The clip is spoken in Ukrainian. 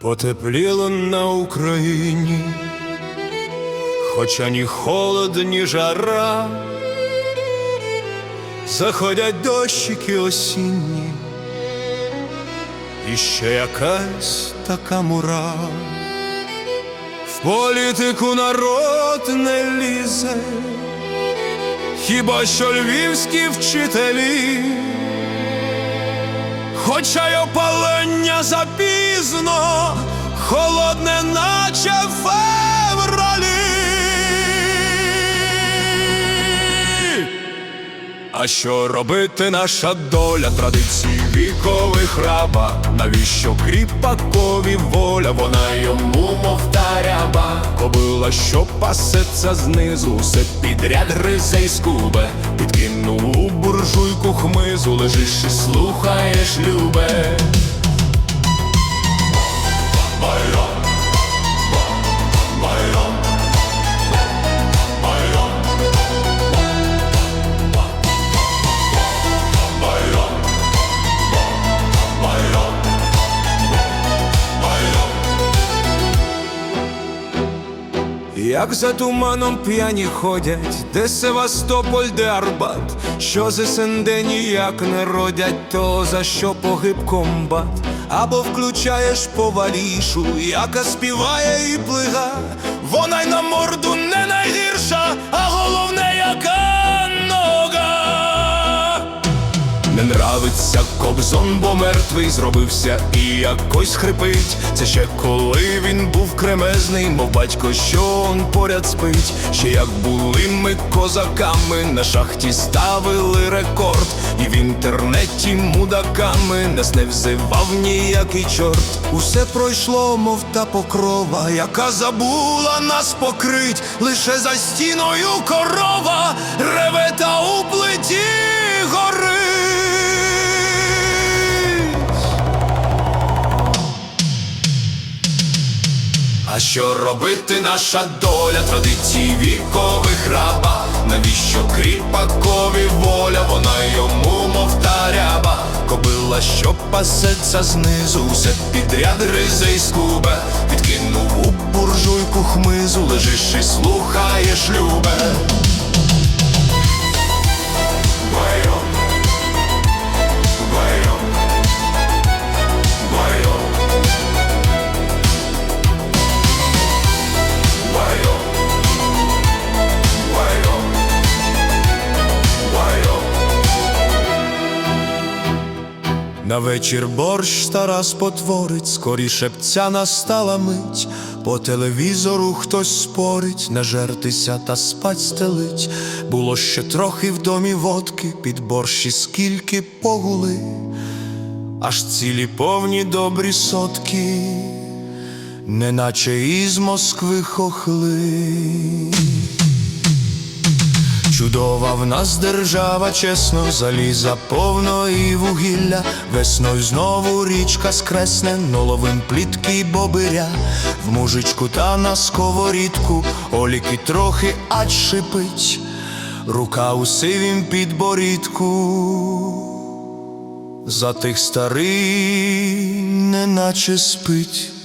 Потепліло на Україні, хоча ні холод, ні жара, заходять дощики осінні, і ще якась така мура. В політику народ не лізе, хіба що львівські вчителі. Хоча й опалення запізно, холодне, наче февралі. А що робити наша доля традицій вікових раба? Навіщо кріпакові воля? Вона йому мов та ряба Кобила, що пасеться знизу, все підряд гризе й скубе Підкинув у буржуйку хмизу, лежиш і слухаєш, любе. Як за туманом п'яні ходять, де Севастополь, де Арбат, що з СНД ніяк не родять, то за що погиб комбат, або включаєш повалішу, яка співає і плига, вона й на морду не нравиться кобзон, бо мертвий зробився і якось хрипить. Це ще коли він був кремезний, мов батько, що он поряд спить. Ще як були ми козаками, на шахті ставили рекорд, і в інтернеті мудаками нас не взивав ніякий чорт. Усе пройшло, мов та покрова, яка забула нас покрить, лише за стіною корова реве та у Що робити наша доля традицій вікових раба? Навіщо кріпакові воля? Вона йому мов та ряба Кобила, що пасеться знизу, все підряд гризе й скубе Підкинув у буржуйку хмизу, лежиш і слухаєш, любе. На вечір борщ Тарас потворить, скоріше б ця настала мить. По телевізору хтось спорить, нажертися та спать стелить. Було ще трохи в домі водки, під борщі скільки погули, аж цілі повні добрі сотки неначе із Москви хохли. Чудова в нас держава, чесно, заліза повно і вугілля. Весною знову річка скресне, noloвим плітки бобиря. В мужичку та на сковорідку, оліки трохи ать шипить, рука у сивім підборідку. За тих старий, неначе спить.